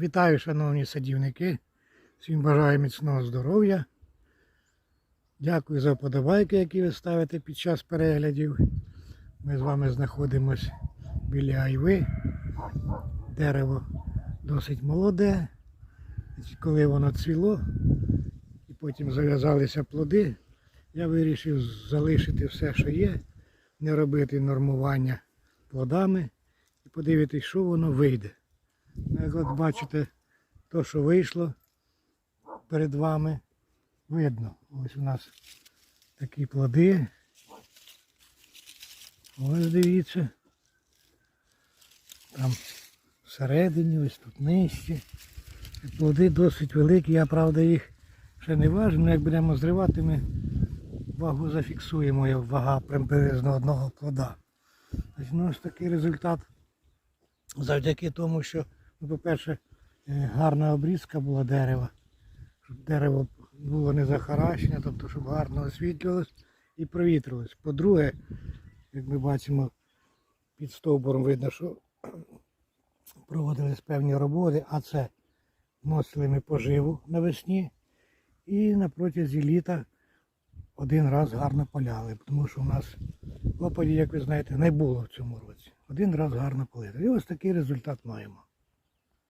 Вітаю, шановні садівники. Всім бажаю міцного здоров'я. Дякую за вподобайки, які ви ставите під час переглядів. Ми з вами знаходимось біля айви. Дерево досить молоде. Коли воно цвіло і потім зав'язалися плоди, я вирішив залишити все, що є, не робити нормування плодами і подивитись, що воно вийде. Як от бачите, то, що вийшло перед вами, видно. Ось у нас такі плоди. Ось дивіться. Там всередині, ось тут нижче. Плоди досить великі, я правда їх ще не важу, але як будемо зривати, ми вагу зафіксуємо, як вага приблизно одного плода. Ось ну, ось такий результат завдяки тому, що, по-перше, е, гарна обрізка була дерева, щоб дерево було не захаращене, тобто щоб гарно освітлювалось і провітрилось. По-друге, як ми бачимо, під стовбуром видно, що проводились певні роботи, а це вносили ми поживу навесні і на протязі літа один раз гарно поляли, тому що у нас опадів, як ви знаєте, не було в цьому році. Один раз гарно полити. І ось такий результат маємо.